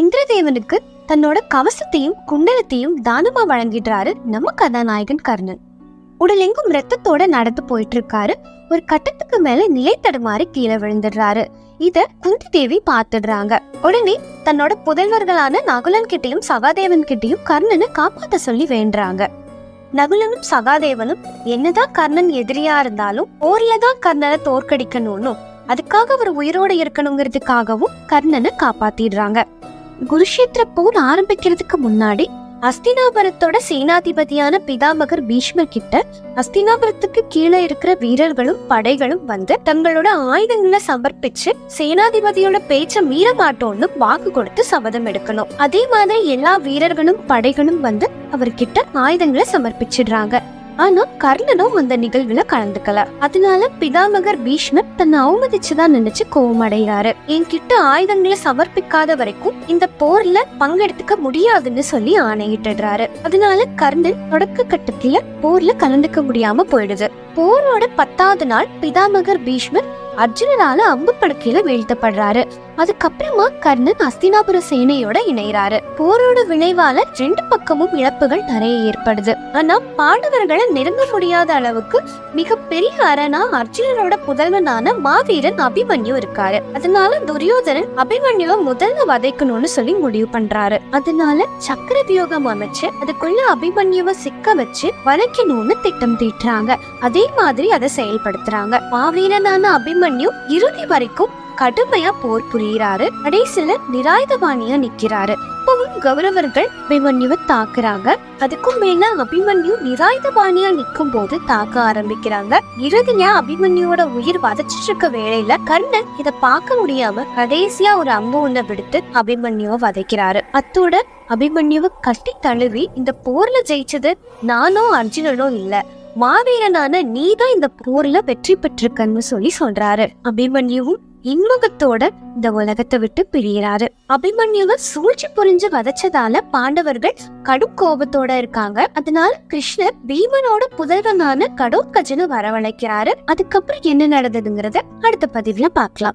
இந்திரதேவனுக்கு தன்னோட கவசத்தையும் குண்டலத்தையும் தானமா வழங்கிடுறாரு நம்ம கதாநாயகன் கர்ணன். உடலெங்கும் ரத்தத்தோட நடந்து போயிட்டு இருக்காரு ஒரு கட்டத்துக்கு மேல நிலை தடுமாறி கீழே விழுந்துடுறாரு. இத குந்தி தேவி பாத்துடுறாங்க உடனே தன்னோட புதல்வர்களான நகுலன் கிட்டையும் சகாதேவன் கிட்டையும் கர்ணனை காப்பாத்த சொல்லி வேண்டுறாங்க. நகுலனும் சகாதேவனும் என்னதான் கர்ணன் எதிரியா இருந்தாலும் போர்ல தான் கர்ணனை தோற்கடிக்கணும்னு அதுக்காக அவர் உயிரோட இருக்கணுங்கிறதுக்காகவும் கர்ணனை காப்பாத்திடுறாங்க. குருஷேத்திர போர் ஆரம்பிக்கிறதுக்கு முன்னாடி அஸ்தினாபுரத்தோட சேனாதிபதியான பிதாமகர் பீஷ்மர் கிட்ட அஸ்தினாபுரத்துக்கு கீழே இருக்கிற வீரர்களும் படைகளும் வந்து தங்களோட ஆயுதங்களை சமர்ப்பிச்சு சேனாதிபதியோட பேச்ச மீற மாட்டோம்னு வாக்கு கொடுத்து சபதம் எடுக்கணும். அதே மாதிரி எல்லா வீரர்களும் படைகளும் வந்து அவர்கிட்ட ஆயுதங்களை சமர்ப்பிச்சிடுறாங்க. ஆனா கர்ணனும் அந்த நிகழ்வுல கலந்துக்கல. அதனால பிதாமகர் பீஷ்மர் தன்னை அவமதிச்சுதான் நினைச்சு கோவமடைகிறாரு. என்கிட்ட ஆயுதங்களை சமர்ப்பிக்காத வரைக்கும் இந்த போர்ல பங்கெடுத்துக்க முடியாதுன்னு சொல்லி ஆணையிட்டுறாரு அதனால கர்ணன் தொடக்க கட்டத்துல போர்ல கலந்துக்க முடியாம போயிடுது. போரோட பத்தாவது நாள் பிதாமகர் பீஷ்மர் அர்ஜுனனால அம்பு படுக்கையில வீழ்த்தப்படுறாரு. அதுக்கப்புறமா கர்ணன் அஸ்தினாபுர சேனையோட இணைகிறாரு. போரோட விளைவால ரெண்டு பக்கமும் இழப்புகள் நிறைய ஏற்படுது. ஆனா பாண்டவர்களை நெருங்க முடியாத அளவுக்கு மிகப்பெரிய அரணா அர்ஜுனனோட புதல்வனான மாவீரன் அபிமன்யு இருக்காரு. அதனால துரியோதனன் அபிமன்யுவை முதல்ல வதைக்கணும்னு சொல்லி முடிவு பண்றாரு. அதனால சக்கர வியோகம் அமைச்சு அதுக்குள்ள அபிமன்யுவை சிக்க வச்சு வளைக்கணும்னு திட்டம் தீட்டுறாங்க. அதே மாதிரி அதை செயல்படுத்துறாங்க. மாவீரனான அபிமன்யு இறுதி வரைக்கும் கடுமையா போர் புரியிறாரு. கடைசியில நிராயுதபாணியா நிக்கிறாரு. இப்பவும் கௌரவர்கள் அபிமன்யுவை தாக்குறாங்க. அதுக்கும் மேல அபிமன்யு நிராயுதபாணியா நிக்கும் போது தாக்க ஆரம்பிக்கிறாங்க. இறுதியா அபிமன்யுவோட உயிர் வதச்சிட்டு இருக்க வேலையில கர்ணன் இத பார்க்க முடியாம கடைசியா ஒரு அம்பு ஒண்ண விடுத்து அபிமன்யுவை வதைக்கிறாரு. அத்தோட அபிமன்யுவை கட்டி தழுவி இந்த போர்ல ஜெயிச்சது நானோ அர்ஜுனனோ இல்ல. மாவீரனான நீதான் இந்த போர்ல வெற்றி பெற்றிருக்கன்னு சொல்லி சொல்றாரு. அபிமன்யுவும் இன்முகத்தோட இந்த உலகத்தை விட்டு பிரியறாரு. அபிமன்யுவை சூழ்ச்சி புரிஞ்சு வதச்சதால பாண்டவர்கள் கடும் கோபத்தோட இருக்காங்க. அதனால கிருஷ்ணர் பீமனோட புதல்வனான கடோத்கஜனை வரவழைக்கிறாரு. அதுக்கப்புறம் என்ன நடந்ததுங்கிறத அடுத்த பதிவுல பார்க்கலாம்.